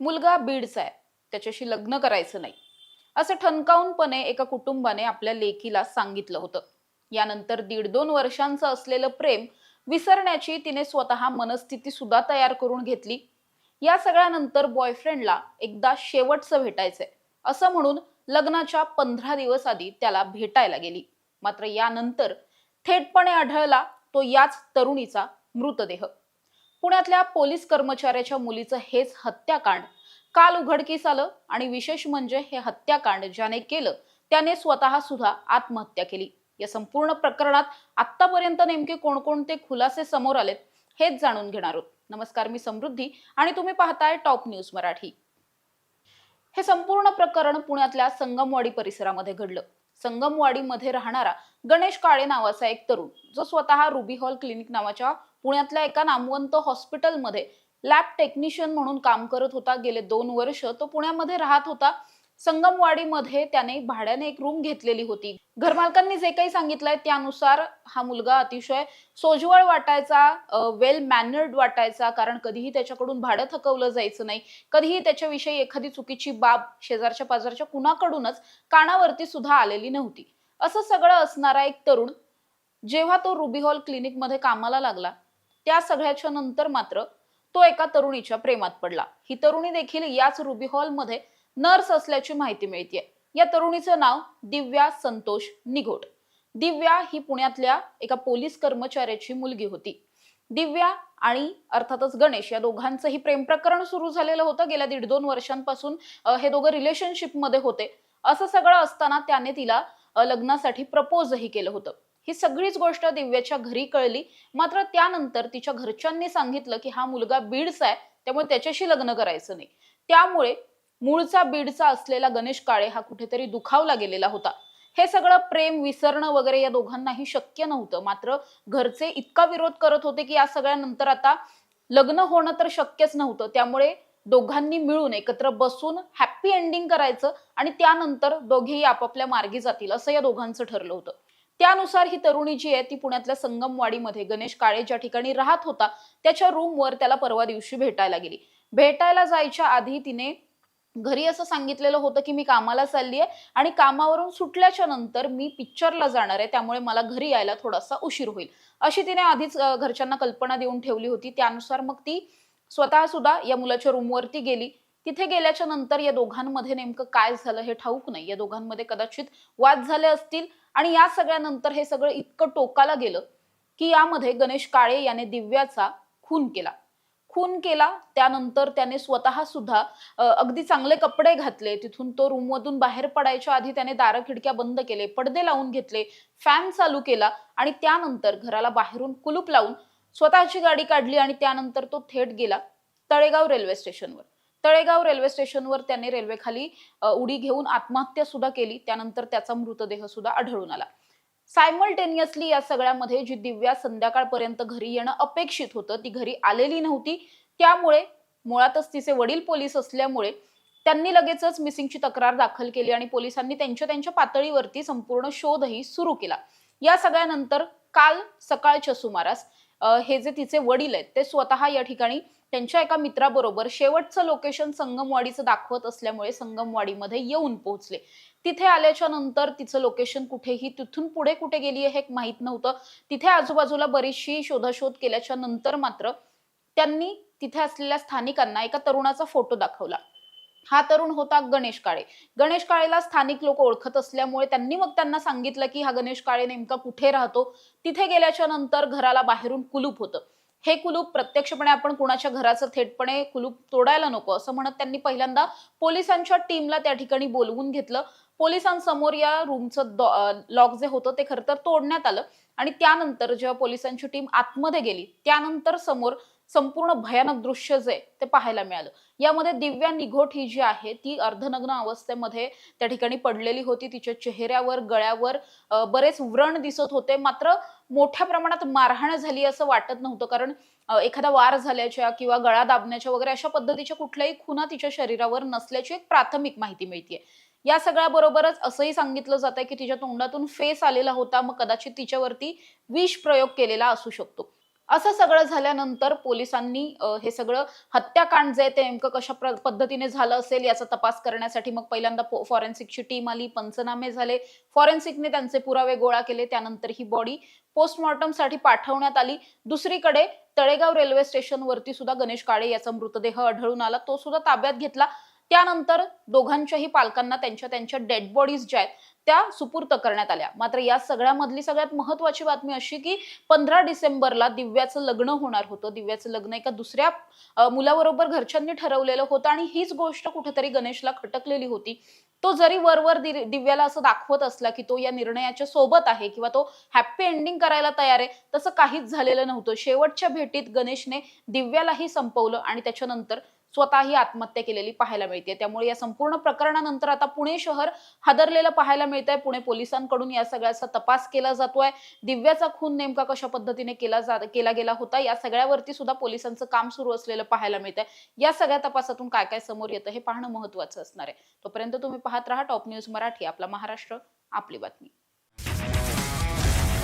मुलगा बीडचा आहे. त्याच्याशी लग्न करायचं नाही. असं ठणकावूनपणे एका कुटुंबाने आपल्या लेकीला सांगितलं होतं. यानंतर दीड दोन वर्षांचं असलेलं प्रेम विसरण्याची तिने स्वतः मनस्थिती सुद्धा तयार करून घेतली. या सगळ्यानंतर बॉयफ्रेंडला एकदा शेवटचं भेटायचंय. असं म्हणून लग्नाच्या पंधरा दिवस आधी त्याला भेटायला गेली. मात्र यानंतर थेटपणे आढळला तो याच तरुणीचा मृतदेह. पुण्यातल्या पोलीस कर्मचाऱ्याच्या मुलीचं हेच हत्याकांड. काल उघडकीस आलं आणि विशेष म्हणजे हे हत्याकांड ज्याने केलं त्याने स्वतः सुद्धा आत्महत्या केली. या संपूर्ण प्रकरणात आतापर्यंत नेमके कोणकोणते खुलासे समोर आलेत हेच जाणून घेणार आहोत. नमस्कार मी समृद्धी आणि तुम्ही पाहताय टॉप न्यूज मराठी. हे संपूर्ण प्रकरण पुण्यातल्या संगमवाडी परिसरामध्ये घडलं. संगमवाडीमध्ये राहणारा गणेश काळे नावाचा एक तरुण जो स्वतः रुबी हॉल क्लिनिक नावाच्या पुण्यातल्या एका नामवंत हॉस्पिटलमध्ये लॅब टेक्निशियन म्हणून काम करत होता. गेले दोन वर्ष तो पुण्यामध्ये राहत होता. संगमवाडीमध्ये त्याने भाड्याने एक रूम घेतलेली होती. घरमालकांनी जे काही सांगितलंय त्यानुसार हा मुलगा अतिशय सोज्वळ वाटायचा वेल मॅनर्ड वाटायचा. कारण कधीही त्याच्याकडून भाडं थकवलं जायचं नाही. कधीही त्याच्याविषयी एखादी चुकीची बाब शेजारच्या पाजारच्या कुणाकडूनच कानावरती सुद्धा आलेली नव्हती. असं सगळं असणारा एक तरुण जेव्हा तो रुबी हॉल क्लिनिकमध्ये कामाला लागला त्या सगळ्याच्या नंतर मात्र तो एका तरुणीच्या प्रेमात पडला. ही तरुणी देखील याच रुबी हॉलमध्ये नर्स असल्याची माहिती मिळते या तरुणीचं नाव दिव्या संतोष निघोट. दिव्या ही पुण्यातल्या एका पोलीस कर्मचाऱ्याची मुलगी होती. दिव्या आणि अर्थातच गणेश या दोघांचंही प्रेम प्रकरण सुरू झालेलं होतं. गेल्या दीड दोन वर्षांपासून हे दोघं रिलेशनशिपमध्ये होते. असं सगळं असताना त्याने तिला लग्नासाठी प्रपोजही केलं होतं. ही सगळीच गोष्ट दिव्याच्या घरी कळली. मात्र त्यानंतर तिच्या घरच्यांनी सांगितलं की हा मुलगा बीडचा आहे त्यामुळे त्याच्याशी लग्न करायचं नाही. त्यामुळे मूळचा बीडचा असलेला गणेश काळे हा कुठेतरी दुखावला गेलेला होता. हे सगळं प्रेम विसरणं वगैरे या दोघांनाही शक्य नव्हतं. मात्र घरचे इतका विरोध करत होते की या सगळ्यानंतर आता लग्न होणं तर शक्यच नव्हतं. त्यामुळे दोघांनी मिळून एकत्र बसून हॅप्पी एंडिंग करायचं आणि त्यानंतर दोघेही आपापल्या मार्गी जातील असं या दोघांचं ठरलं होतं. त्यानुसार ही तरुणी जी आहे ती पुण्यातल्या संगमवाडीमध्ये गणेश काळे ज्या ठिकाणी राहत होता त्याच्या रूमवर त्याला परवा दिवशी भेटायला गेली. भेटायला जायच्या आधी तिने घरी असं सांगितलेलं होतं की मी कामाला चालली आहे आणि कामावरून सुटल्याच्या नंतर मी पिक्चरला जाणार आहे त्यामुळे मला घरी यायला थोडासा उशीर होईल. अशी तिने आधीच घरच्यांना कल्पना देऊन ठेवली होती. त्यानुसार मग ती स्वतः सुद्धा या मुलाच्या रूमवरती गेली. तिथे गेल्याच्यानंतर या दोघांमध्ये नेमकं काय झालं हे ठाऊक नाही. या दोघांमध्ये कदाचित वाद झाले असतील आणि या सगळ्यानंतर हे सगळं इतकं टोकाला गेलं की यामध्ये गणेश काळे याने दिव्याचा खून केला. खून केला त्यानंतर त्याने स्वतः सुद्धा अगदी चांगले कपडे घातले. तिथून तो रूममधून बाहेर पडायच्या आधी त्याने दारं खिडक्या बंद केले पडदे लावून घेतले फॅन चालू केला आणि त्यानंतर घराला बाहेरून कुलूप लावून स्वतःची गाडी काढली आणि त्यानंतर तो थेट गेला तळेगाव रेल्वे स्टेशनवर. तळेगाव रेल्वे स्टेशनवर त्याने रेल्वेखाली उडी घेऊन आत्महत्या सुद्धा केली. त्यानंतर त्याचा मृतदेह सुद्धा आढळून आला. सायमल्टेनियसली या सगळ्यामध्ये जी दिव्या संध्याकाळपर्यंत घरी येणं अपेक्षित होतं ती घरी आलेली नव्हती. त्यामुळे मुळातच तिचे वडील पोलीस असल्यामुळे त्यांनी लगेचच मिसिंगची तक्रार दाखल केली आणि पोलिसांनी त्यांच्या त्यांच्या पातळीवरती संपूर्ण शोधही सुरू केला. या सगळ्यानंतर काल सकाळच्या सुमारास हे जे तिचे वडील आहेत ते स्वतः या ठिकाणी त्यांच्या एका मित्राबरोबर शेवटचं लोकेशन संगमवाडीचं दाखवत असल्यामुळे संगमवाडीमध्ये येऊन पोहोचले. तिथे आल्याच्यानंतर तिचं लोकेशन कुठेही तिथून पुढे कुठे गेली आहे हे माहीत नव्हतं. तिथे आजूबाजूला बरीचशी शोधाशोध केल्याच्यानंतर मात्र त्यांनी तिथे असलेल्या स्थानिकांना एका तरुणाचा फोटो दाखवला. हा तरुण होता गणेश काळे. गणेश काळेला स्थानिक लोक ओळखत असल्यामुळे त्यांनी मग त्यांना सांगितलं की हा गणेश काळे नेमका कुठे राहतो? तिथे गेल्याच्यानंतर घराला बाहेरून कुलूप होतं. हे कुलूप प्रत्यक्षपणे आपण कुणाच्या घराचं थेटपणे कुलूप तोडायला नको असं म्हणत त्यांनी पहिल्यांदा पोलिसांच्या टीमला त्या ठिकाणी बोलवून घेतलं. पोलिसांसमोर या रूमचं लॉक जे होतं ते खरं तर तोडण्यात आलं. आणि त्यानंतर जेव्हा पोलिसांची टीम आतमध्ये गेली त्यानंतर समोर संपूर्ण भयानक दृश्य जे ते पाहायला मिळालं. यामध्ये दिव्या निघोट ही जी आहे ती अर्धनग्न अवस्थेमध्ये त्या ठिकाणी पडलेली होती. तिच्या चेहऱ्यावर गळ्यावर बरेच व्रण दिसत होते. मात्र मोठ्या प्रमाणात मारहाण झाली असं वाटत नव्हतं. कारण एखादा वार झाल्याच्या किंवा गळा दाबण्याच्या वगैरे अशा पद्धतीच्या कुठल्याही खुना तिच्या शरीरावर नसल्याची एक प्राथमिक माहिती मिळते या सगळ्याबरोबरच असंही सांगितलं जात आहे की तिच्या तोंडातून फेस आलेला होता. मग कदाचित तिच्यावरती विष प्रयोग केलेला असू शकतो. असं सगळं झाल्यानंतर पोलिसांनी हे सगळं हत्याकांड जे ते नेमकं कशा प्र- पद्धतीने झालं असेल याचा तपास करण्यासाठी मग पहिल्यांदा फॉरेन्सिकची टीम आली पंचनामे झाले. फॉरेन्सिकने त्यांचे पुरावे गोळा केले त्यानंतर ही बॉडी पोस्टमॉर्टमसाठी पाठवण्यात आली. दुसरीकडे तळेगाव रेल्वे स्टेशनवरती सुद्धा गणेश काळे याचा मृतदेह आढळून आला. तो सुद्धा ताब्यात घेतला. त्यानंतर दोघांच्याही पालकांना त्यांच्या त्यांच्या डेड बॉडीज ज्या आहेत त्या सुपूर्त करण्यात आल्या. मात्र या सगळ्यामधली सगळ्यात महत्वाची बातमी अशी की पंधरा डिसेंबरला दिव्याचं लग्न होणार होतं. दिव्याचं लग्न एका दुसऱ्या मुलाबरोबर घरच्यांनी ठरवलेलं होतं आणि हीच गोष्ट कुठेतरी गणेशला खटकलेली होती. तो जरी वरवर दिव्याला असं दाखवत असला की तो या निर्णयाच्या सोबत आहे किंवा तो हॅप्पी एंडिंग करायला तयार आहे तसं काहीच झालेलं नव्हतं. शेवटच्या भेटीत गणेशने दिव्यालाही संपवलं आणि त्याच्यानंतर स्वतःही आत्महत्या केलेली पाहायला मिळते. त्यामुळे या संपूर्ण प्रकरणानंतर आता पुणे शहर हादरलेलं पाहायला मिळतंय. पुणे पोलिसांकडून या सगळ्याचा तपास केला जातोय. दिव्याचा खून नेमका कशा पद्धतीने केला जा केला गेला होता? या सगळ्यावरती सुद्धा पोलिसांचं काम सुरू असलेलं पाहायला मिळतंय. या सगळ्या तपासातून काय काय समोर येतं हे पाहणं महत्वाचं असणार आहे. तोपर्यंत तुम्ही पाहत राहा. टॉप न्यूज मराठी आपला महाराष्ट्र आपली बातमी.